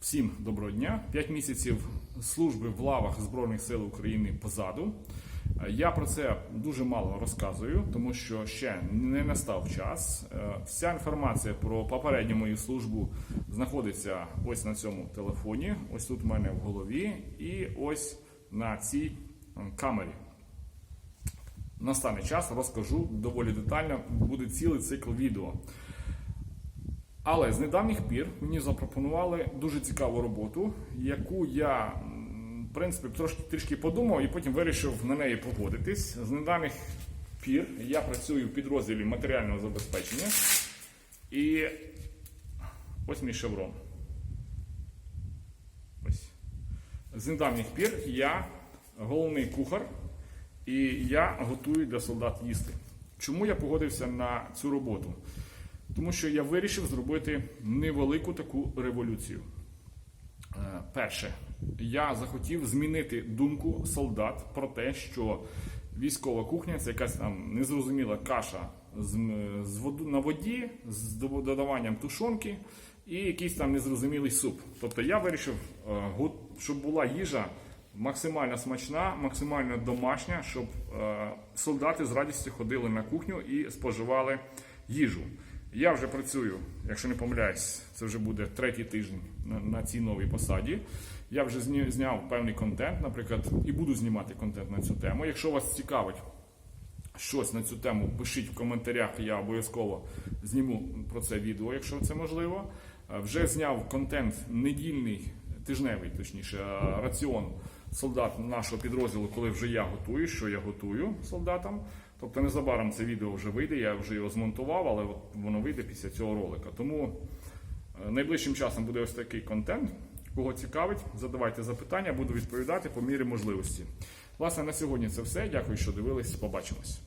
Всім доброго дня. П'ять місяців служби в лавах Збройних сил України позаду. Я про це дуже мало розказую, тому що ще не настав час. Е, Вся інформація про попередню мою службу знаходиться ось на цьому телефоні, ось тут в мене в голові, і ось на цій камері. Настане час, розкажу доволі детально. Буде цілий цикл відео. Але з недавніх пір мені запропонували дуже цікаву роботу, яку я, в принципі, трошки трішки подумав і потім вирішив на неї погодитись. З недавніх пір я працюю в підрозділі матеріального забезпечення. І ось мій шеврон. Ось. З недавніх пір я головний кухар, і я готую для солдат їсти. Чому я погодився на цю роботу? Тому що я вирішив зробити невелику таку революцію. Е, Перше, я захотів змінити думку солдат про те, що військова кухня це якась там незрозуміла каша з, воду, на воді з додаванням тушонки і якийсь там незрозумілий суп. Тобто я вирішив, е, щоб була їжа максимально смачна, максимально домашня, щоб е, солдати з радістю ходили на кухню і споживали їжу. Я вже працюю, якщо не помиляюсь, це вже буде третій тиждень на, цій новій посаді. Я вже зняв певний контент, наприклад, і буду знімати контент на цю тему. Якщо вас цікавить щось на цю тему, пишіть в коментарях, я обов'язково зніму про це відео, якщо це можливо. Е, Вже зняв контент недільний, тижневий, точніше, е, раціон солдат нашого підрозділу, коли вже я готую, що я готую солдатам. Тобто незабаром це відео вже вийде, я вже його змонтував, але воно вийде після цього ролика. Тому е, найближчим часом буде ось такий контент. Кого цікавить, задавайте запитання, буду відповідати по мірі можливості. Власне, на сьогодні це все. Дякую, що дивились. Побачимось.